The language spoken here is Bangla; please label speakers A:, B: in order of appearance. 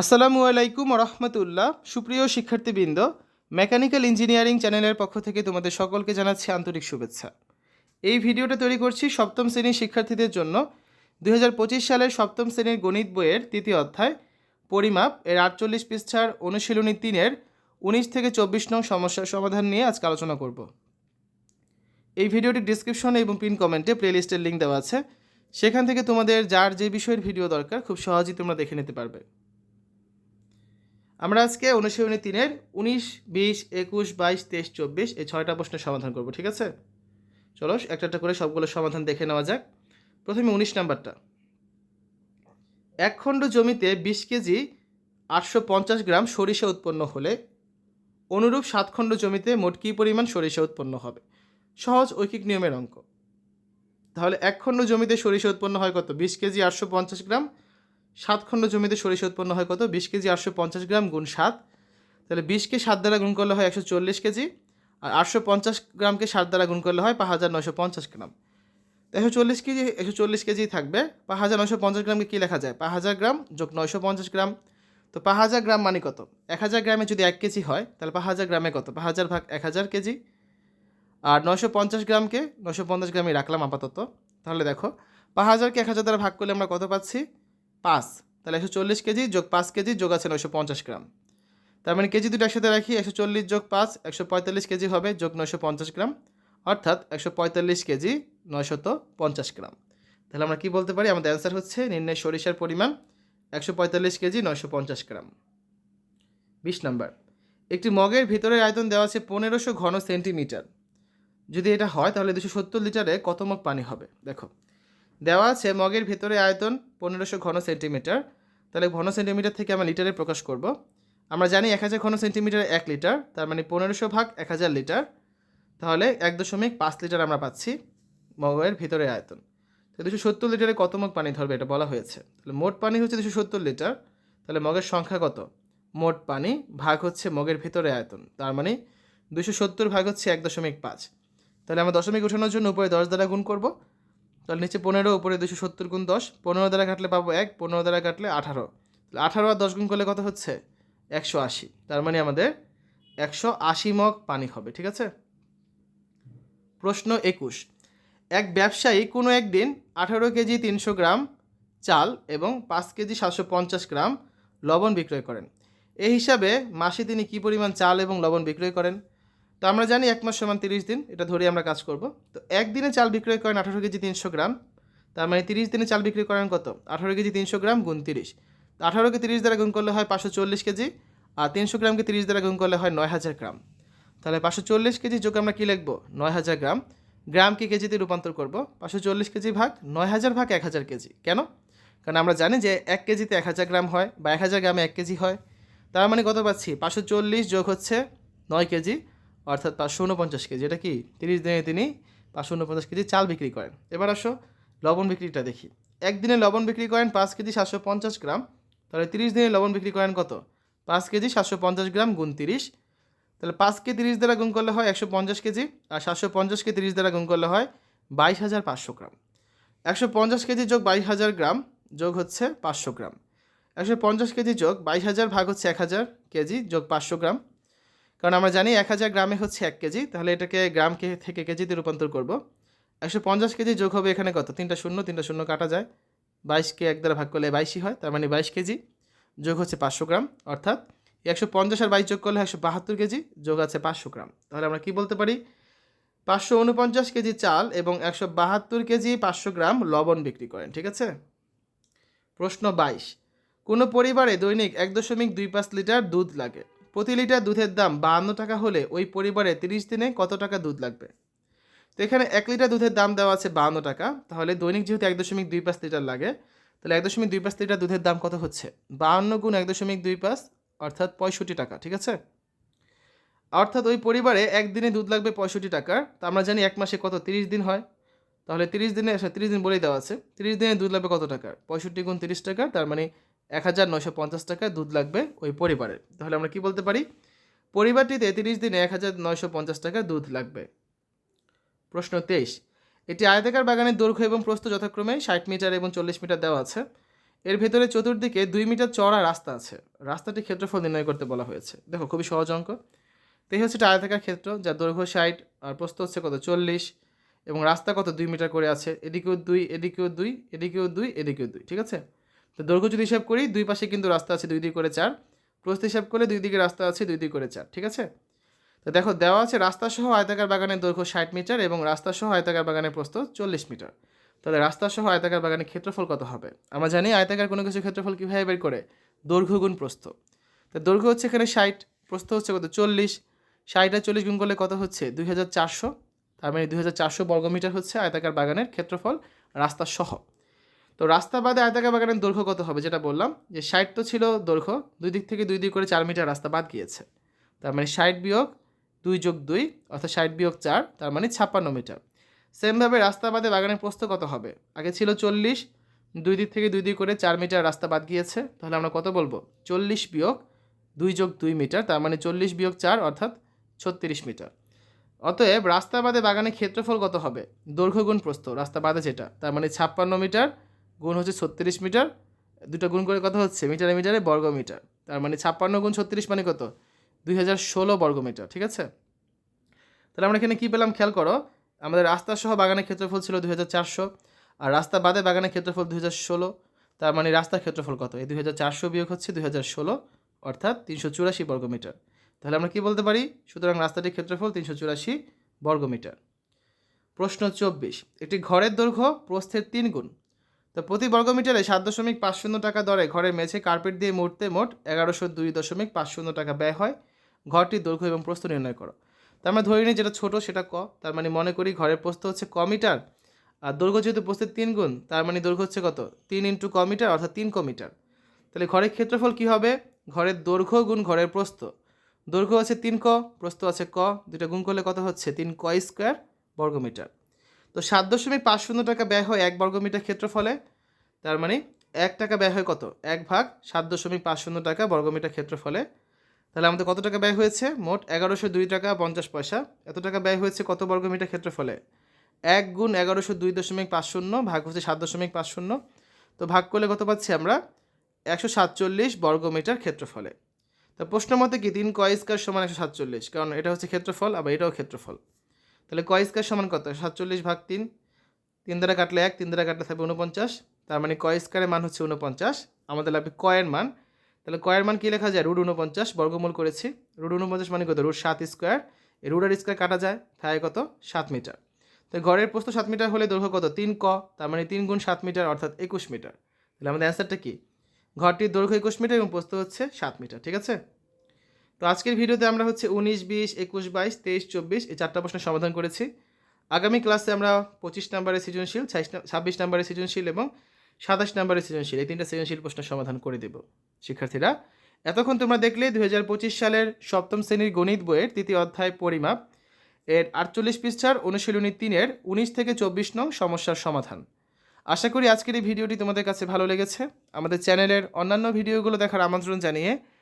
A: আসসালামু আলাইকুম রহমতুল্লাহ সুপ্রিয় শিক্ষার্থীবৃন্দ, মেকানিক্যাল ইঞ্জিনিয়ারিং চ্যানেলের পক্ষ থেকে তোমাদের সকলকে জানাচ্ছি আন্তরিক শুভেচ্ছা। এই ভিডিওটা তৈরি করছি সপ্তম শ্রেণির শিক্ষার্থীদের জন্য। দু হাজার পঁচিশ সালের সপ্তম শ্রেণির গণিত বইয়ের তৃতীয় অধ্যায়, পরিমাপ এর আটচল্লিশ পৃষ্ঠার অনুশীলনী তিনের উনিশ থেকে চব্বিশ নং সমস্যার সমাধান নিয়ে আজকে আলোচনা করব। এই ভিডিওটি ডিসক্রিপশনে এবং পিন কমেন্টে প্লেলিস্টের লিঙ্ক দেওয়া আছে। সেখান থেকে তোমাদের যার যে বিষয়ের ভিডিও দরকার, খুব সহজেই তোমরা দেখে নিতে পারবে। আমরা আজকে অনুশীলনী তিনের উনিশ, বিশ, একুশ, বাইশ, তেইশ, চব্বিশ এই ছয়টা প্রশ্নের সমাধান করব, ঠিক আছে? চলো একটা একটা করে সবগুলো সমাধান দেখে নেওয়া যাক। প্রথমে উনিশ নাম্বারটা। এক খণ্ড জমিতে বিশ কেজি আটশো পঞ্চাশ গ্রাম সরিষা উৎপন্ন হলে অনুরূপ সাত খণ্ড জমিতে মোট কী পরিমাণ সরিষা উৎপন্ন হবে? সহজ ঐকিক নিয়মের অঙ্ক। তাহলে এক খণ্ড জমিতে সরিষা উৎপন্ন হয় কত? বিশ কেজি আটশো পঞ্চাশ গ্রাম সাত খণ্ড জমিতে সরিষা উৎপন্ন হয় কত? বিশ কেজি আটশো পঞ্চাশ গ্রাম গুণ সাত। তাহলে বিশকে সাত দ্বারা গুণ করলে হয় একশো চল্লিশ কেজি। আর আটশো পঞ্চাশ গ্রামকে সাত দ্বারা গুণ করলে হয় পাঁচ হাজার নয়শো পঞ্চাশ গ্রাম। একশো চল্লিশ কেজি, একশো চল্লিশ কেজি থাকবে। পাঁচ হাজার নয়শো পঞ্চাশ গ্রামকে কী লেখা যায়? পাঁচ হাজার গ্রাম যোগ নয়শো পঞ্চাশ গ্রাম। তো পাঁচ হাজার গ্রাম মানে কত? এক হাজার গ্রামে যদি এক কেজি হয়, তাহলে পাঁচ হাজার গ্রামে কত? পাঁচ হাজার ভাগ এক হাজার কেজি। আর নয়শো পঞ্চাশ গ্রামকে নয়শো পঞ্চাশ গ্রামে রাখলাম আপাতত। তাহলে দেখো, পাঁচ হাজারকে এক হাজার দ্বারা ভাগ করলে আমরা কত পাচ্ছি? পাঁচ। তাহলে একশো চল্লিশ কেজি যোগ পাঁচ কেজি যোগ আছে নয়শো পঞ্চাশ গ্রাম। তার মানে কেজি দুটো একসাথে রাখি, একশো চল্লিশ যোগ পাঁচ, একশো পঁয়তাল্লিশ কেজি হবে যোগ নয়শো পঞ্চাশ গ্রাম। অর্থাৎ একশো পঁয়তাল্লিশ কেজি নয়শত পঞ্চাশ গ্রাম। তাহলে আমরা কি বলতে পারি? আমাদের অ্যান্সার হচ্ছে নির্ণয় সরিষার পরিমাণ একশো পঁয়তাল্লিশ কেজি নয়শো পঞ্চাশ গ্রাম। বিশ নাম্বার। একটি মগের ভিতরের আয়তন দেওয়া আছে পনেরোশো ঘন সেন্টিমিটার। যদি এটা হয় তাহলে দুশো সত্তর লিটারে কত মগ পানি হবে? দেখো দেওয়া আছে মগের ভেতরে আয়তন পনেরোশো ঘন সেন্টিমিটার। তাহলে ঘন সেন্টিমিটার থেকে আমরা লিটারে প্রকাশ করব। আমরা জানি এক হাজার ঘন সেন্টিমিটার এক লিটার, তার মানে পনেরোশো ভাগ এক হাজার লিটার। তাহলে এক দশমিক পাঁচ লিটার আমরা পাচ্ছি মগের ভিতরে আয়তন। তো দুশো সত্তর লিটারে কত মগ পানি ধরবে এটা বলা হয়েছে। তাহলে মোট পানি হচ্ছে দুশো সত্তর লিটার। তাহলে মগের সংখ্যা কত? মোট পানি ভাগ হচ্ছে মগের ভিতরে আয়তন, তার মানে দুশো সত্তর ভাগ হচ্ছে এক দশমিক পাঁচ। তাহলে আমরা দশমিক উঠানোর জন্য উপরে দশ দ্বারা গুণ করব। তাহলে নিচে পনেরো, উপরে দুশো সত্তর গুণ দশ, পনেরো দ্বারা কাটলে পাবো এক, পনেরো দ্বারা কাটলে আঠারো। তাহলে আঠারো আর দশ গুণ করলে কত হচ্ছে? একশো আশি। তার মানে আমাদের একশো আশি মগ পানি হবে, ঠিক আছে? প্রশ্ন একুশ। এক ব্যবসায়ী কোনো একদিন আঠারো কেজি তিনশো গ্রাম চাল এবং পাঁচ কেজি সাতশো পঞ্চাশ গ্রাম লবণ বিক্রয় করেন। এই হিসাবে মাসে তিনি কী পরিমাণ চাল এবং লবণ বিক্রয় করেন? তো আমরা জানি এক মাস সমান তিরিশ দিন, এটা ধরে আমরা কাজ করব। তো একদিনে চাল বিক্রয় করেন আঠারো কেজি তিনশো গ্রাম, তার মানে তিরিশ দিনে চাল বিক্রি করেন কত? আঠারো কেজি তিনশো গ্রাম গুণ তিরিশ। তো আঠারোকে তিরিশ দ্বারা গুণ করলে হয় পাঁচশো চল্লিশ কেজি, আর তিনশো গ্রামকে তিরিশ দ্বারা গুণ করলে হয় নয় হাজার গ্রাম। তাহলে পাঁচশো চল্লিশ কেজি যোগ আমরা কী লিখব? নয় হাজার গ্রাম। গ্রামকে কেজিতে রূপান্তর করব। পাঁচশো চল্লিশ কেজি ভাগ নয় হাজার ভাগ এক হাজার কেজি। কেন? কারণ আমরা জানি যে এক কেজিতে এক হাজার গ্রাম হয় বা এক হাজার গ্রামে এক কেজি হয়। তার মানে কত পাচ্ছি? পাঁচশো চল্লিশ যোগ হচ্ছে নয় কেজি। অর্থাৎ পাঁচশো উনপঞ্চাশ কেজি এটা কি তিরিশ দিনে তিনি পাঁচশো উনপঞ্চাশ কেজি চাল বিক্রি করেন। এবার আসো লবণ বিক্রিটা দেখি। একদিনে লবণ বিক্রি করেন পাঁচ কেজি সাতশো পঞ্চাশ গ্রাম, তাহলে তিরিশ দিনে লবণ বিক্রি করেন কত? পাঁচ কেজি সাতশো পঞ্চাশ গ্রাম গুণ তিরিশ, তাহলে পাঁচকে তিরিশ দ্বারা গুণ করলে হয় একশো পঞ্চাশ কেজি, আর সাতশো পঞ্চাশকে তিরিশ দ্বারা গুণ করলে হয় বাইশ হাজার পাঁচশো গ্রাম। একশো পঞ্চাশ কেজি যোগ বাইশ হাজার গ্রাম যোগ হচ্ছে পাঁচশো গ্রাম। একশো পঞ্চাশ কেজি যোগ বাইশ হাজার ভাগ হচ্ছে এক হাজার কেজি যোগ পাঁচশো গ্রাম। কারণ আমরা জানি এক হাজার গ্রামে হচ্ছে এক কেজি, তাহলে এটাকে গ্রামকে থেকে কেজিতে রূপান্তর করব। একশো পঞ্চাশ কেজি যোগ হবে এখানে কত? তিনটা শূন্য তিনটা শূন্য কাটা যায়। বাইশকে এক দ্বারা ভাগ করলে বাইশই হয়, তার মানে বাইশ কেজি। যোগ হচ্ছে পাঁচশো গ্রাম, অর্থাৎ একশো পঞ্চাশ আর বাইশ যোগ করলে একশো বাহাত্তর কেজি, যোগ আছে পাঁচশো গ্রাম। তাহলে আমরা কি বলতে পারি? পাঁচশো উনপঞ্চাশ কেজি চাল এবং একশো বাহাত্তর কেজি পাঁচশো গ্রাম লবণ বিক্রি করেন, ঠিক আছে? প্রশ্ন বাইশ। কোনো পরিবারে দৈনিক এক দশমিক দুই পাঁচ লিটার দুধ লাগে। প্রতি লিটার দুধের দাম বাহান্ন টাকা হলে ওই পরিবারে তিরিশ দিনে কত টাকা দুধ লাগবে? তো এখানে এক লিটার দুধের দাম দেওয়া আছে বাহান্ন টাকা। তাহলে দৈনিক যেহেতু এক দশমিক দুই পাঁচ লিটার লাগে, তাহলে এক দশমিক দুই পাঁচ লিটার দুধের দাম কত হচ্ছে? বাহান্ন গুণ এক দশমিক দুই পাঁচ, অর্থাৎ পঁয়ষট্টি টাকা, ঠিক আছে? অর্থাৎ ওই পরিবারে একদিনে দুধ লাগবে পঁয়ষট্টি টাকার তা আমরা জানি এক মাসে কত? তিরিশ দিন হয়। তাহলে তিরিশ দিনে তিরিশ দিন বলেই দেওয়া আছে। তিরিশ দিনে দুধ লাগবে কত টাকার পঁয়ষট্টি গুণ তিরিশ টাকা, তার মানে এক হাজার নয়শো পঞ্চাশ টাকা দুধ লাগবে ওই পরিবারের তাহলে আমরা কি বলতে পারি? পরিবারটিতে তিরিশ দিনে এক হাজার নয়শো পঞ্চাশ টাকা দুধ লাগবে। প্রশ্ন তেইশ। এটি আয়তাকার বাগানের দৈর্ঘ্য এবং প্রস্থ যথাক্রমে ষাট মিটার এবং চল্লিশ মিটার দেওয়া আছে। এর ভেতরে চতুর্দিকে দুই মিটার চড়া রাস্তা আছে। রাস্তাটির ক্ষেত্রফল নির্ণয় করতে বলা হয়েছে। দেখো, খুবই সহজ অঙ্ক। তো এই হচ্ছে একটা আয়তাকার ক্ষেত্র, যার দৈর্ঘ্য ষাট আর প্রস্থ হচ্ছে কত? চল্লিশ। এবং রাস্তা কত? দুই মিটার করে আছে। এদিকেও দুই এদিকেও দুই এদিকেও দুই এদিকেও দুই, ঠিক আছে? তো দৈর্ঘ্য যদি হিসাব করি, দুই পাশে কিন্তু রাস্তা আছে দুই দিক করে চার। প্রস্থ হিসাব করলে দুই দিকে রাস্তা আছে দুই দিক করে চার, ঠিক আছে? তো দেখো, দেওয়া আছে রাস্তা সহ আয়তাকার বাগানের দৈর্ঘ্য ষাট মিটার এবং রাস্তা সহ আয়তাকার বাগানের প্রস্থ চল্লিশ মিটার। তাহলে রাস্তা সহ আয়তাকার বাগানের ক্ষেত্রফল কত হবে? আমরা জানি আয়তাকার কোনো কিছু ক্ষেত্রফল কীভাবে বের করে? দৈর্ঘ্য গুণ প্রস্থ। তো দৈর্ঘ্য হচ্ছে এখানে ষাট, প্রস্থ হচ্ছে কত? চল্লিশ। ষাট আর চল্লিশ গুণ করলে কত হচ্ছে? দুই হাজার চারশো। তার মানে দুই হাজার চারশো বর্গমিটার হচ্ছে আয়তাকার বাগানের ক্ষেত্রফল রাস্তা সহ তো রাস্তা বাদে আয়তাকার বাগানের দৈর্ঘ্য কত হবে? যেটা বললাম, যে ষাট তো ছিল দৈর্ঘ্য, দুই দিক থেকে দুই দিক করে চার মিটার রাস্তা বাদ গিয়েছে। তার মানে ষাট বিয়োগ দুই যোগ দুই, অর্থাৎ ষাট বিয়োগ চার, তার মানে ছাপ্পান্ন মিটার। সেমভাবে রাস্তা বাদে বাগানের প্রস্থ কত হবে? আগে ছিল চল্লিশ, দুই দিক থেকে দুই দিক করে চার মিটার রাস্তা বাদ গিয়েছে। তাহলে আমরা কত বলব? চল্লিশ বিয়োগ দুই যোগ দুই মিটার, তার মানে চল্লিশ বিয়োগ চার, অর্থাৎ ছত্রিশ মিটার। অতএব রাস্তা বাদে বাগানের ক্ষেত্রফল কত হবে? দৈর্ঘ্য গুণ প্রস্থ, রাস্তা বাদে যেটা, তার মানে ছাপ্পান্ন মিটার গুণ হচ্ছে ছত্রিশ মিটার, দুটো গুণ করে কত হচ্ছে? মিটারে মিটারে বর্গ মিটার তার মানে ছাপ্পান্ন গুণ ছত্রিশ মানে কত? দুই হাজার ষোলো বর্গ মিটার ঠিক আছে? তাহলে আমরা এখানে কী পেলাম? খেয়াল করো, আমাদের রাস্তা সহ বাগানের ক্ষেত্রফল ছিল দুই হাজার চারশো, আর রাস্তা বাদে বাগানের ক্ষেত্রফল দুই হাজার ষোলো, তার মানে রাস্তার ক্ষেত্রফল কত? এই দুই হাজার চারশো বিয়োগ হচ্ছে দুই হাজার ষোলো, অর্থাৎ তিনশো চুরাশি বর্গমিটার। তাহলে আমরা কি বলতে পারি? সুতরাং রাস্তাটির ক্ষেত্রফল তিনশো চুরাশি বর্গমিটার। প্রশ্ন চব্বিশ, একটি ঘরের দৈর্ঘ্য প্রস্থের তিন গুণ। তো প্রতি বর্গমিটারে সাত দশমিক পাঁচ শূন্য টাকা দরে ঘরের মেঝে কার্পেট দিয়ে মুড়তে মোট এগারোশো দুই দশমিক পাঁচ শূন্য টাকা ব্যয় হয়। ঘরটির দৈর্ঘ্য এবং প্রস্থ নির্ণয় করো। তার মানে ধরে নিই যেটা ছোটো সেটা ক। তার মানে মনে করি ঘরের প্রস্থ হচ্ছে ক মিটার। আর দৈর্ঘ্য যেহেতু প্রস্থের তিন গুণ, তার মানে দৈর্ঘ্য হচ্ছে কত? তিন ইন্টু ক মিটার, অর্থাৎ তিন ক মিটার। তাহলে ঘরের ক্ষেত্রফল কী হবে? ঘরের দৈর্ঘ্য গুণ ঘরের প্রস্থ। দৈর্ঘ্য আছে তিন ক, প্রস্থ আছে ক। দুটা গুণ করলে কত হচ্ছে? তিন ক স্কোয়ার বর্গমিটার। তো সাত দশমিক পাঁচ শূন্য টাকা ব্যয় হয় এক বর্গমিটার ক্ষেত্রফলে। তার মানে এক টাকা ব্যয় হয় কত? এক ভাগ সাত দশমিক পাঁচ শূন্য টাকা বর্গমিটার ক্ষেত্রফলে। তাহলে আমাদের কত টাকা ব্যয় হয়েছে? মোট এগারোশো দুই টাকা পঞ্চাশ পয়সা। এত টাকা ব্যয় হয়েছে কত বর্গমিটার ক্ষেত্রফলে? এক গুণ এগারোশো দুই দশমিক পাঁচ শূন্য ভাগ হচ্ছে সাত দশমিক পাঁচ শূন্য। তো ভাগ করলে কত পাচ্ছি আমরা? একশো সাতচল্লিশ বর্গমিটার ক্ষেত্রফলে। তো প্রশ্ন মতে কি তিন কয় স্কোয়ার সমান একশো সাতচল্লিশ? কারণ এটা হচ্ছে ক্ষেত্রফল, আবার এটাও ক্ষেত্রফল। তাহলে কয় স্কোয়ার সমান কত? সাতচল্লিশ ভাগ তিন। তিন দ্বারা কাটলে এক, তিন দ্বারা কাটলে থাকবে উনপঞ্চাশ তার মানে কয় স্কোয়ারের মান হচ্ছে উনপঞ্চাশ আমাদের লাগবে কয়ের মান। তাহলে কয়ের মান কী লেখা যায়? রুট উনপঞ্চাশ বর্গমূল করেছি। রুট উনপঞ্চাশ মানে কত? রুট সাত স্কোয়ার। রুট আর স্কোয়ার কাটা যায়। থাকে কত? সাত মিটার। তো ঘরের প্রস্থ সাত মিটার হলে দৈর্ঘ্য কত? তিন ক। তার মানে তিন গুণ সাত মিটার, অর্থাৎ একুশ মিটার। তাহলে আমাদের অ্যান্সারটা কি? ঘরটির দৈর্ঘ্য একুশ মিটার এবং প্রস্থ হচ্ছে সাত মিটার, ঠিক আছে? তো আজকের ভিডিওতে আমরা হচ্ছে উনিশ, বিশ, একুশ, বাইশ, তেইশ, চব্বিশ এই চারটা প্রশ্নের সমাধান করেছি। আগামী ক্লাসে আমরা পঁচিশ নম্বরের সৃজনশীল ছাব্বিশ নম্বরের সৃজনশীল এবং সাতাশ নম্বরের সৃজনশীল এই তিনটা সৃজনশীল প্রশ্নের সমাধান করে দেব শিক্ষার্থীরা। এতক্ষণ তোমরা দেখলে দু হাজার পঁচিশ সালের সপ্তম শ্রেণির গণিত বইয়ের তৃতীয় অধ্যায় পরিমাপ এর আটচল্লিশ পৃষ্ঠার অনুশীলনী তিনের উনিশ থেকে চব্বিশ নং সমস্যার সমাধান। আশা করি আজকের এই ভিডিওটি তোমাদের কাছে ভালো লেগেছে। আমাদের চ্যানেলের অন্যান্য ভিডিওগুলো দেখার আমন্ত্রণ জানিয়ে